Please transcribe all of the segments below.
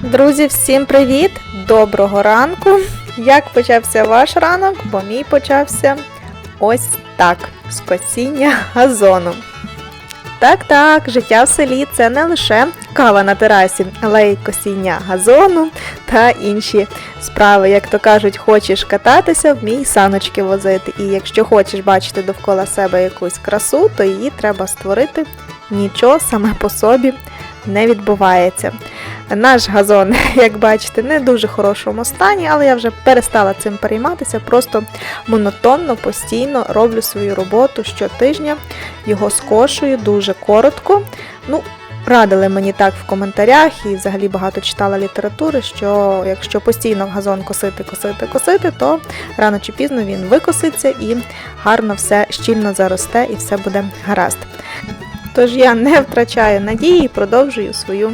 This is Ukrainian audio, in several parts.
Друзі, всім привіт! Доброго ранку! Як почався ваш ранок? Бо мій почався ось так, з косіння газону. Так, так, життя в селі це не лише кава на терасі, але й косіння газону та інші справи. Як то кажуть, хочеш кататися, вмій саночки возити. І якщо хочеш бачити довкола себе якусь красу, то її треба створити. Нічого саме по собі не відбувається. Наш газон, як бачите, не дуже хорошому стані, але я вже перестала цим перейматися. Просто монотонно, постійно роблю свою роботу щотижня, його скошую дуже коротко. Ну, Радили мені так в коментарях і взагалі багато читала літератури, що якщо постійно газон косити, косити, косити, то рано чи пізно він викоситься і гарно все щільно заросте і все буде гаразд. Тож я не втрачаю надії і продовжую свою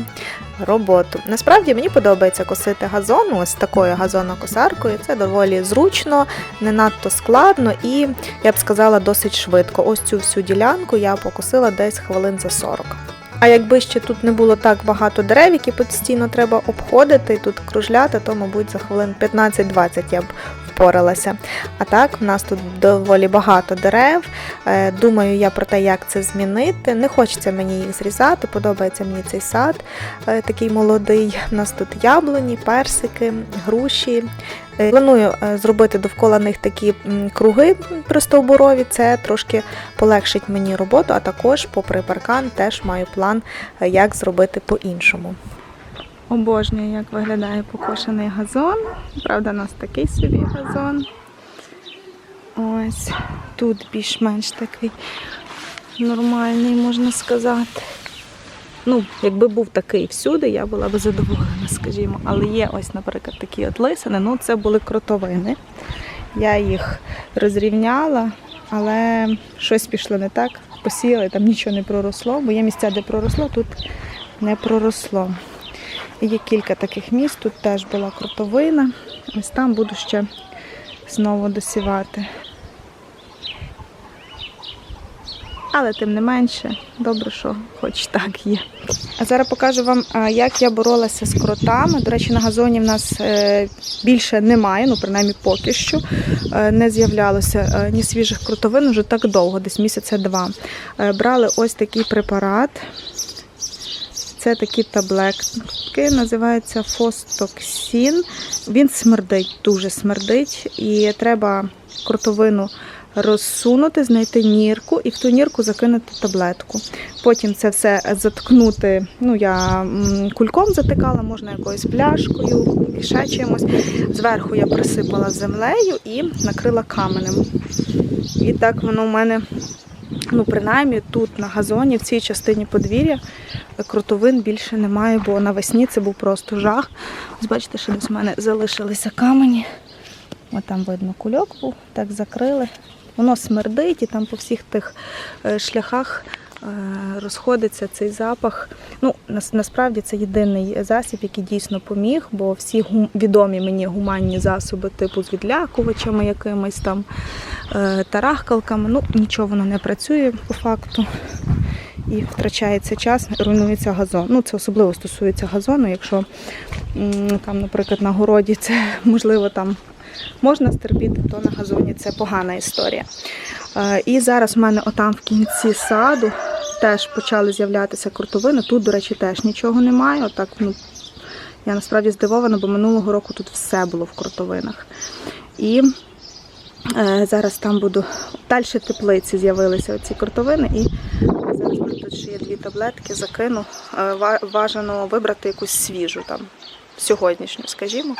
роботу. Насправді мені подобається косити газон ось такою газонокосаркою. Це доволі зручно, не надто складно і, я б сказала, досить швидко. Ось цю всю ділянку я покосила десь хвилин за 40. А якби ще тут не було так багато дерев, які постійно треба обходити тут кружляти, то, мабуть, за хвилин 15-20 я б впоралася. А так, в нас тут доволі багато дерев. Е, Думаю я про те, як це змінити. Не хочеться мені їх зрізати, подобається мені цей сад е, такий молодий. У нас тут яблуні, персики, груші. Е, Планую зробити довкола них такі круги пристовбурові, це трошки полегшить мені роботу, а також, попри паркан, теж маю план, як зробити по-іншому. Обожнюю, як виглядає покошений газон. Правда, у нас такий собі газон. Ось тут більш-менш такий нормальний, можна сказати. Ну, якби був такий всюди, я була б задоволена, скажімо. Але є ось, наприклад, такі от лисини. Ну, це були кротовини. Я їх розрівняла, але щось пішло не так. Посіяли, там нічого не проросло, бо є місця, де проросло, тут не проросло. Є кілька таких місць, тут теж була кротовина. Ось там буду ще знову досівати. Але тим не менше, добре, що хоч так є. А зараз покажу вам, як я боролася з кротами. До речі, на газоні в нас е, більше немає, ну принаймні поки що е, не з'являлося е, ні свіжих кротовин вже так довго, десь місяця два. Е, Брали ось такий препарат. Це такі таблетки, називається фостоксін. Він смердить, дуже смердить, і треба кротовину розсунути, знайти нірку і в ту нірку закинути таблетку. Потім це все заткнути. Ну, я кульком затикала, можна якоюсь пляшкою і ще чимось. Зверху я присипала землею і накрила каменем. І так воно в мене, ну, принаймні, тут на газоні, в цій частині подвір'я, крутовин більше немає, бо навесні це був просто жах. Ось бачите, що десь в мене залишилися камені. Ось там видно кульок був, так закрили. Воно смердить і там по всіх тих е, шляхах е, розходиться цей запах. Ну, насправді це єдиний засіб, який дійсно поміг, бо всі відомі мені гуманні засоби, типу з відлякувачами якимись там е, тарахкалками, ну нічого воно не працює по факту. І втрачається час, руйнується газон. Ну, це особливо стосується газону, якщо там, наприклад, на городі це можливо там можна стерпіти, то на газоні це погана історія. І зараз в мене отам в кінці саду теж почали з'являтися крутовини. Тут, до речі, теж нічого немає. Отак, ну, я насправді здивована, бо минулого року тут все було в крутовинах. І е, зараз там буду. Далі теплиці з'явилися оці крутовини. І зараз тут ще є дві таблетки, закину. Е, ва- Бажано вибрати якусь свіжу там. Сьогоднішню, скажімо,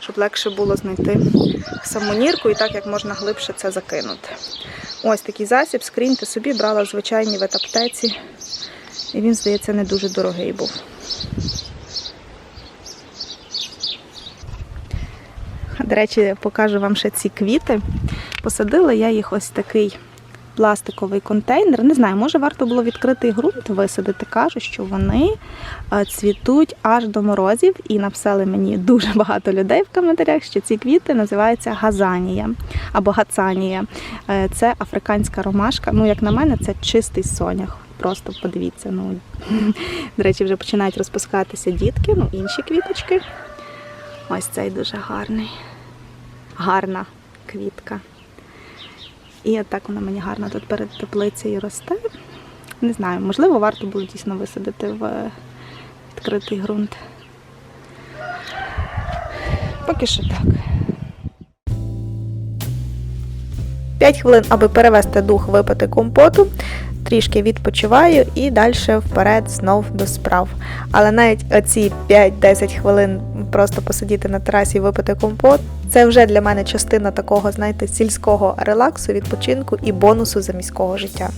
щоб легше було знайти саму нірку і так як можна глибше це закинути. Ось такий засіб, скріньте собі, брала в звичайній ветаптеці, і він, здається, не дуже дорогий був. До речі, покажу вам ще ці квіти. Посадила я їх ось такий пластиковий контейнер. Не знаю, може варто було відкритий ґрунт висадити. Кажуть, що вони е, цвітуть аж до морозів, і написали мені дуже багато людей в коментарях, що ці квіти називаються газанія або гацанія. Е, Це африканська ромашка. Ну, як на мене, це чистий сонях. Просто подивіться. Ну, до речі, вже починають розпускатися дітки, ну інші квіточки. Ось цей дуже гарний. Гарна квітка. І отак вона мені гарно тут перед теплицею росте. Не знаю, можливо, варто було дійсно висадити в відкритий ґрунт. Поки що так. 5 хвилин, аби перевести дух, випити компоту. Трішки відпочиваю і далі вперед знов до справ. Але навіть оці 5-10 хвилин просто посидіти на терасі і випити компот, це вже для мене частина такого, знаєте, сільського релаксу, відпочинку і бонусу за міського життя.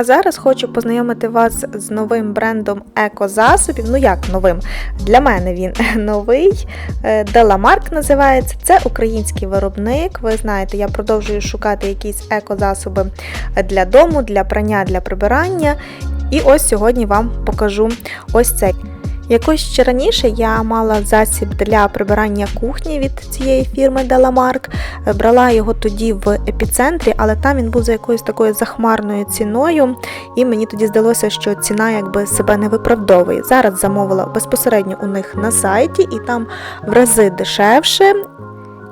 А зараз хочу познайомити вас з новим брендом екозасобів. Ну як новим? Для мене він новий. Деламарк називається. Це український виробник. Ви знаєте, я продовжую шукати якісь екозасоби для дому, для прання, для прибирання. І ось сьогодні вам покажу ось цей. Якось ще раніше я мала засіб для прибирання кухні від цієї фірми Деламарк. Брала його тоді в епіцентрі, але там він був за якоюсь такою захмарною ціною, і мені тоді здалося, що ціна якби себе не виправдовує. Зараз замовила безпосередньо у них на сайті, і там в рази дешевше.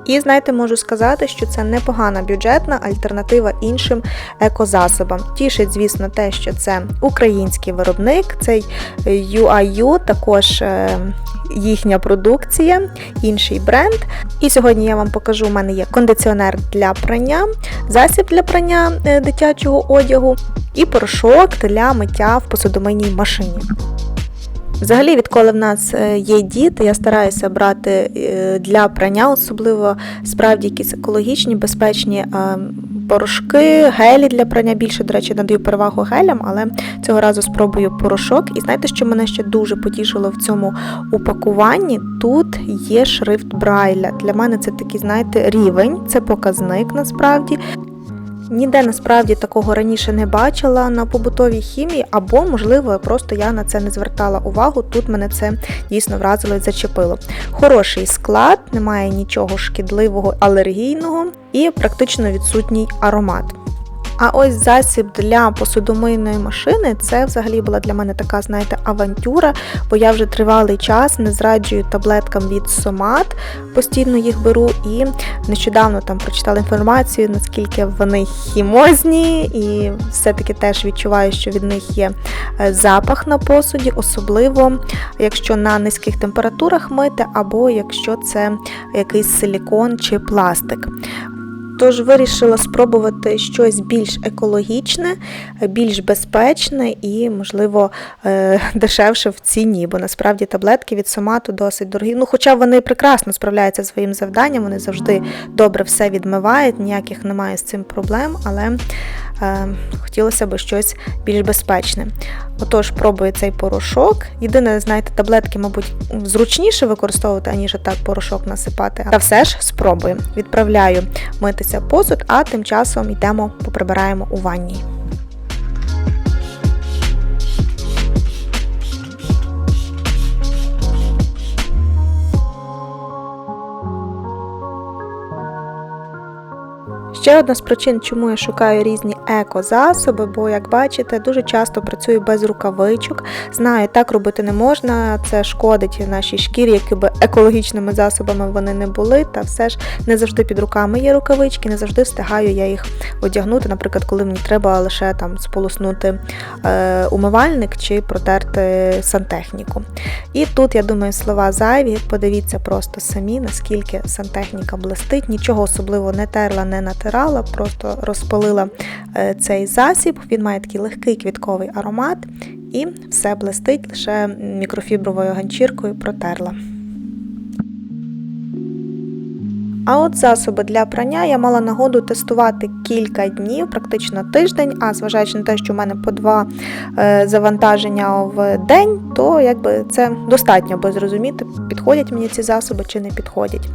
І знаєте, можу сказати, що це непогана бюджетна альтернатива іншим екозасобам. Тішить, звісно, те, що це український виробник, цей UIU, також е, їхня продукція, інший бренд. І сьогодні я вам покажу: у мене є кондиціонер для прання, засіб для прання е, дитячого одягу і порошок для миття в посудомийній машині. Взагалі, відколи в нас е, є діти, я стараюся брати е, для прання, особливо справді якісь екологічні, безпечні е, порошки, гелі для прання. Більше, до речі, надаю перевагу гелям, але цього разу спробую порошок. І знаєте, що мене ще дуже потішило в цьому упакуванні? Тут є шрифт Брайля. Для мене це такий, знаєте, рівень, це показник насправді. Ніде насправді такого раніше не бачила на побутовій хімії, або, можливо, просто я на це не звертала увагу. Тут мене це дійсно вразило і зачепило. Хороший склад, немає нічого шкідливого, алергійного і практично відсутній аромат. А ось засіб для посудомийної машини це взагалі була для мене така, знаєте, авантюра, бо я вже тривалий час не зраджую таблеткам від Сомат, постійно їх беру і нещодавно там прочитала інформацію, наскільки вони хімозні, і все-таки теж відчуваю, що від них є е, запах на посуді, особливо якщо на низьких температурах мити, або якщо це якийсь силікон чи пластик. Тож вирішила спробувати щось більш екологічне, більш безпечне і, можливо, е, дешевше в ціні, бо насправді таблетки від сомату досить дорогі. Ну, хоча вони прекрасно справляються зі своїм завданням, вони завжди добре все відмивають, ніяких немає з цим проблем, але хотілося б щось більш безпечне. Отож, пробую цей порошок. Єдине, знаєте, таблетки, мабуть, зручніше використовувати, аніж так порошок насипати. Та все ж спробую. Відправляю митися посуд, а тим часом йдемо поприбираємо у ванній. Ще одна з причин, чому я шукаю різні екозасоби, бо, як бачите, дуже часто працюю без рукавичок. Знаю, так робити не можна, це шкодить нашій шкірі, які би екологічними засобами вони не були. Та все ж не завжди під руками є рукавички, не завжди встигаю я їх одягнути. Наприклад, коли мені треба лише там сполоснути е, умивальник чи протерти сантехніку. І тут, я думаю, слова зайві. Подивіться просто самі, наскільки сантехніка блистить, нічого особливо не терла, не натирала, просто розпалила е, цей засіб. Він має такий легкий квітковий аромат, і все блистить лише мікрофібровою ганчіркою протерла. А от засоби для прання я мала нагоду тестувати кілька днів, практично тиждень. А зважаючи на те, що в мене по два е, завантаження в день, то якби це достатньо, аби зрозуміти, підходять мені ці засоби чи не підходять.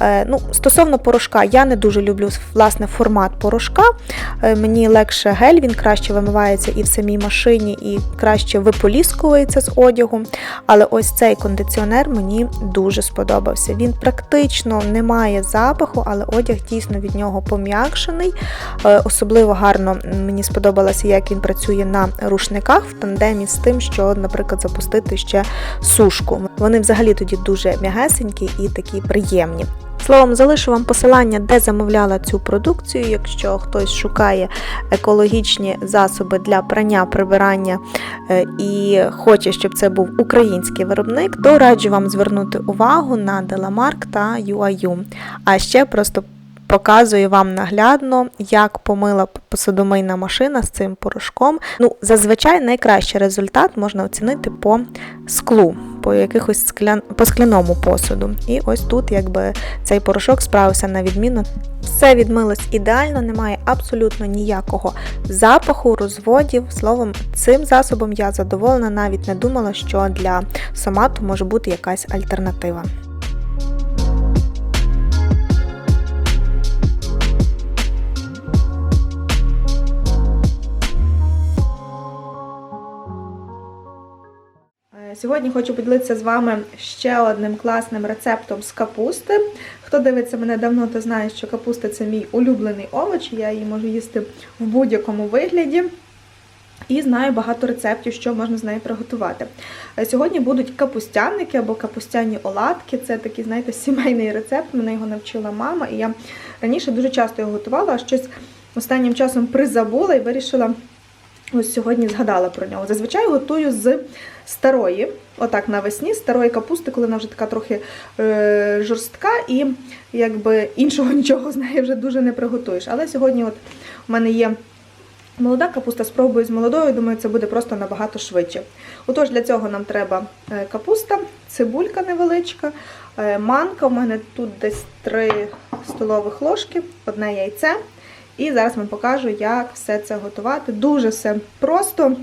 Е, ну, Стосовно порошка, я не дуже люблю власне формат порошка. Е, мені легше гель, він краще вимивається і в самій машині, і краще виполіскується з одягу. Але ось цей кондиціонер мені дуже сподобався. Він практично не має запаху, але одяг дійсно від нього пом'якшений. Е, особливо гарно мені сподобалося, як він працює на рушниках в тандемі з тим, що, наприклад, запустити ще сушку. Вони взагалі тоді дуже м'ягесенькі і такі приємні. Словом, залишу вам посилання, де замовляла цю продукцію. Якщо хтось шукає екологічні засоби для прання, прибирання е, і хоче, щоб це був український виробник, то раджу вам звернути увагу на Delamark та UIU. А ще просто показую вам наглядно, як помила посудомийна машина з цим порошком. Ну, Зазвичай найкращий результат можна оцінити по склу, по якихось склян... по скляному посуду. І ось тут якби цей порошок справився на відміну. Все відмилось ідеально, немає абсолютно ніякого запаху, розводів. Словом, цим засобом я задоволена, навіть не думала, що для сомату може бути якась альтернатива. Сьогодні хочу поділитися з вами ще одним класним рецептом з капусти. Хто дивиться мене давно, то знає, що капуста це мій улюблений овоч, я її можу їсти в будь-якому вигляді. І знаю багато рецептів, що можна з нею приготувати. Сьогодні будуть капустяники або капустяні оладки. Це такий, знаєте, сімейний рецепт. Мене його навчила мама, і я раніше дуже часто його готувала, а щось останнім часом призабула і вирішила Ось сьогодні згадала про нього. Зазвичай готую з старої, отак навесні, старої капусти, коли вона вже така трохи е, жорстка, і якби іншого нічого з неї вже дуже не приготуєш. Але сьогодні от у мене є молода капуста, спробую з молодою, думаю, це буде просто набагато швидше. Отож, для цього нам треба е, капуста, цибулька невеличка, е, манка. У мене тут десь 3 столових ложки, одне яйце. І зараз вам покажу, як все це готувати. Дуже все просто,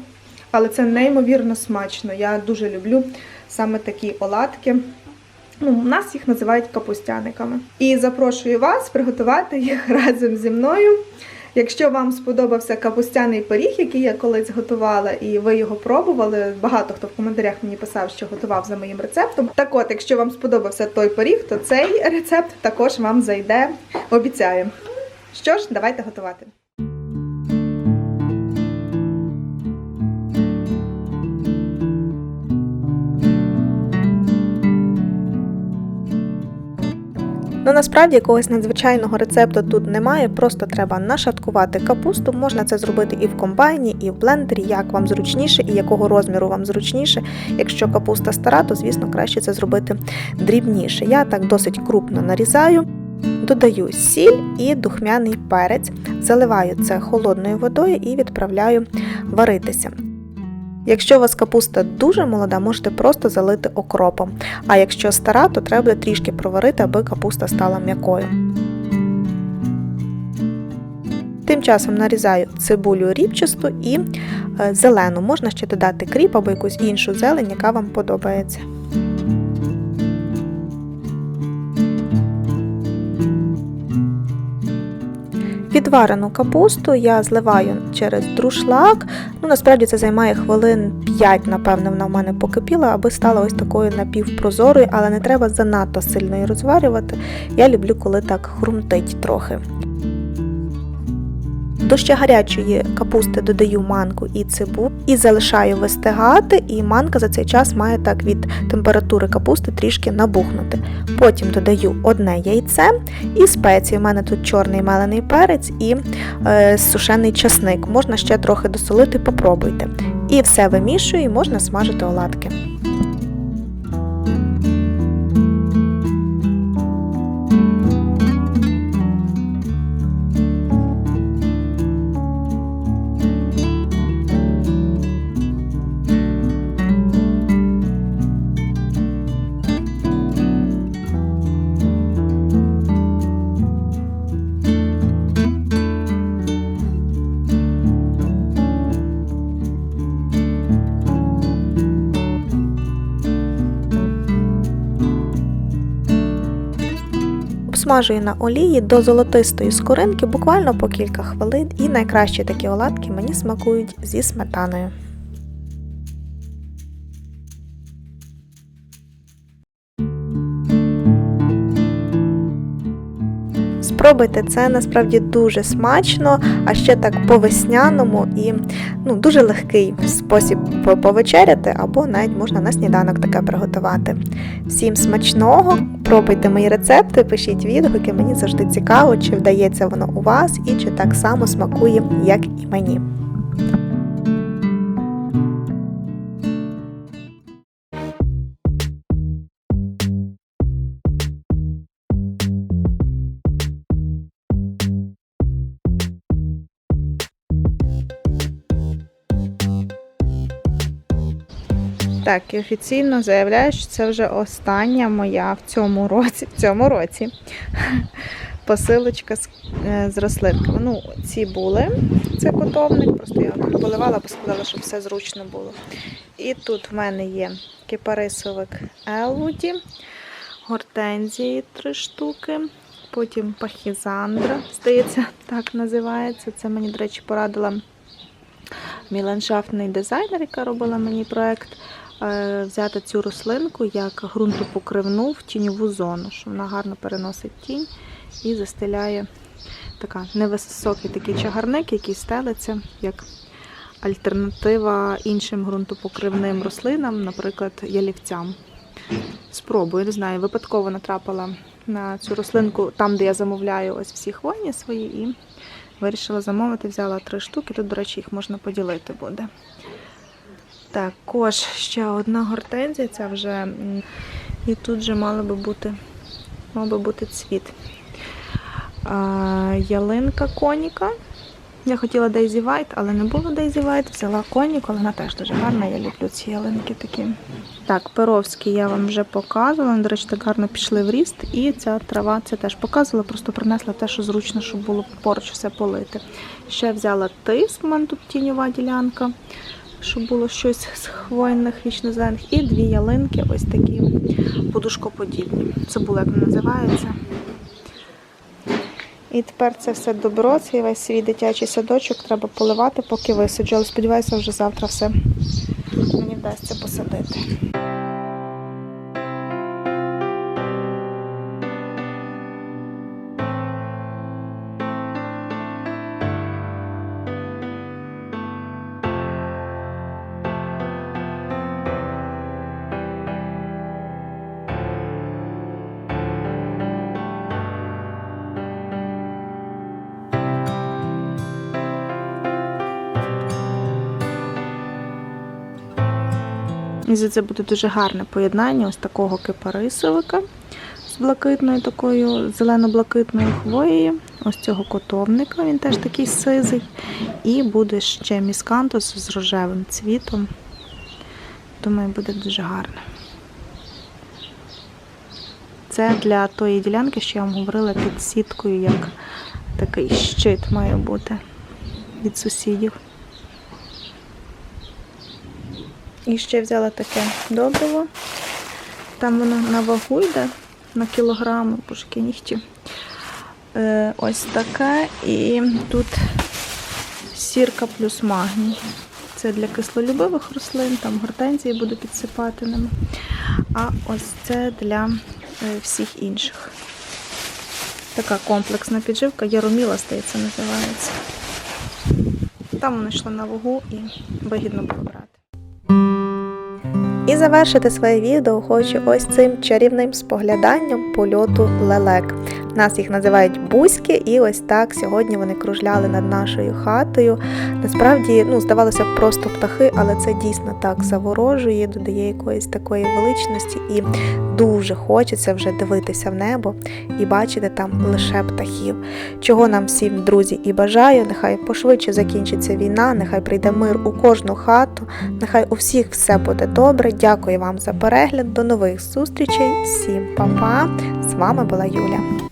але це неймовірно смачно. Я дуже люблю саме такі оладки. Ну, У нас їх називають капустяниками. І запрошую вас приготувати їх разом зі мною. Якщо вам сподобався капустяний пиріг, який я колись готувала, і ви його пробували, багато хто в коментарях мені писав, що готував за моїм рецептом. Так от, якщо вам сподобався той пиріг, то цей рецепт також вам зайде, обіцяю. Що ж, давайте готувати. Ну, насправді якогось надзвичайного рецепту тут немає, просто треба нашаткувати капусту. Можна це зробити і в комбайні, і в блендері, як вам зручніше, і якого розміру вам зручніше. Якщо капуста стара, то звісно краще це зробити дрібніше. Я так досить крупно нарізаю. Додаю сіль і духмяний перець, заливаю це холодною водою і відправляю варитися. Якщо у вас капуста дуже молода, можете просто залити окропом. А якщо стара, то треба трішки проварити, аби капуста стала м'якою. Тим часом нарізаю цибулю рібчасту і е, зелену. Можна ще додати кріп або якусь іншу зелень, яка вам подобається. Відварену капусту я зливаю через друшлак. Ну, Насправді це займає хвилин 5, напевно, вона в мене покипіла, аби стала ось такою напівпрозорою, але не треба занадто сильно її розварювати. Я люблю, коли так хрумтить трохи. До ще гарячої капусти додаю манку і цибу і залишаю вистигати, і манка за цей час має так від температури капусти трішки набухнути. Потім додаю одне яйце і спеції. У мене тут чорний мелений перець і е, сушений часник. Можна ще трохи досолити, попробуйте. І все вимішую і можна смажити оладки. Обсмажую на олії до золотистої скоринки буквально по кілька хвилин, і найкращі такі оладки мені смакують зі сметаною. Спробуйте це насправді дуже смачно, а ще так по-весняному і ну, дуже легкий спосіб повечеряти, або навіть можна на сніданок таке приготувати. Всім смачного! Пробуйте мої рецепти, пишіть відгуки, мені завжди цікаво, чи вдається воно у вас і чи так само смакує, як і мені. Так, і офіційно заявляю, що це вже остання моя в цьому році, в цьому році посилочка з, е, з рослинками. Ну, ці були, це котовник, просто я тут поливала, бо сказала, щоб все зручно було. І тут в мене є кипарисовик Елвуді, гортензії три штуки, потім пахізандра, здається, так називається. Це мені, до речі, порадила мій ландшафтний дизайнер, яка робила мені проект е, взяти цю рослинку як ґрунтопокривну в тіньову зону, що вона гарно переносить тінь і застеляє така невисокий такий чагарник, який стелиться як альтернатива іншим ґрунтопокривним рослинам, наприклад, ялівцям. Спробую, не знаю, випадково натрапила на цю рослинку там, де я замовляю ось всі хвойні свої, і вирішила замовити, взяла три штуки. Тут, до речі, їх можна поділити буде. Також ще одна гортензія, ця вже. І тут вже мало би бути, мав би бути цвіт. А, ялинка коніка. Я хотіла Daisy White, але не було Daisy White. Взяла коніку, але вона теж дуже гарна. Я люблю ці ялинки такі. Так, перовські я вам вже показувала. До речі, так гарно пішли в ріст. І ця трава це теж показувала, просто принесла те, що зручно, щоб було поруч все полити. Ще взяла тиск, у мене тут тіньова ділянка, щоб було щось з хвойних вічнозелених. І дві ялинки, ось такі подушкоподібні. Це було, як вони називаються. І тепер це все добро, цей весь свій дитячий садочок треба поливати, поки висаджу. Але сподіваюся, вже завтра все мені вдасться посадити. І це буде дуже гарне поєднання ось такого кипарисовика з блакитною такою зелено-блакитною хвоєю. Ось цього котовника, він теж такий сизий. І буде ще міскантус з рожевим цвітом. Думаю, буде дуже гарно. Це для тої ділянки, що я вам говорила під сіткою, як такий щит має бути від сусідів. І ще взяла таке добриво. Там воно на вагу йде на кілограми, пушки нігті. Е, ось таке. І тут сірка плюс магній. Це для кислолюбивих рослин, там гортензії буду підсипати ними. А ось це для е, всіх інших. Така комплексна підживка. Яроміла, здається, називається. Там вони йшли на вагу і вигідно було брати. І завершити своє відео хочу ось цим чарівним спогляданням польоту лелек. Нас їх називають бузьки, і ось так сьогодні вони кружляли над нашою хатою. Насправді, ну, здавалося б, просто птахи, але це дійсно так заворожує, додає якоїсь такої величності, і дуже хочеться вже дивитися в небо і бачити там лише птахів. Чого нам всім, друзі, і бажаю. Нехай пошвидше закінчиться війна, нехай прийде мир у кожну хату, нехай у всіх все буде добре. Дякую вам за перегляд. До нових зустрічей. Всім па-па. З вами була Юля.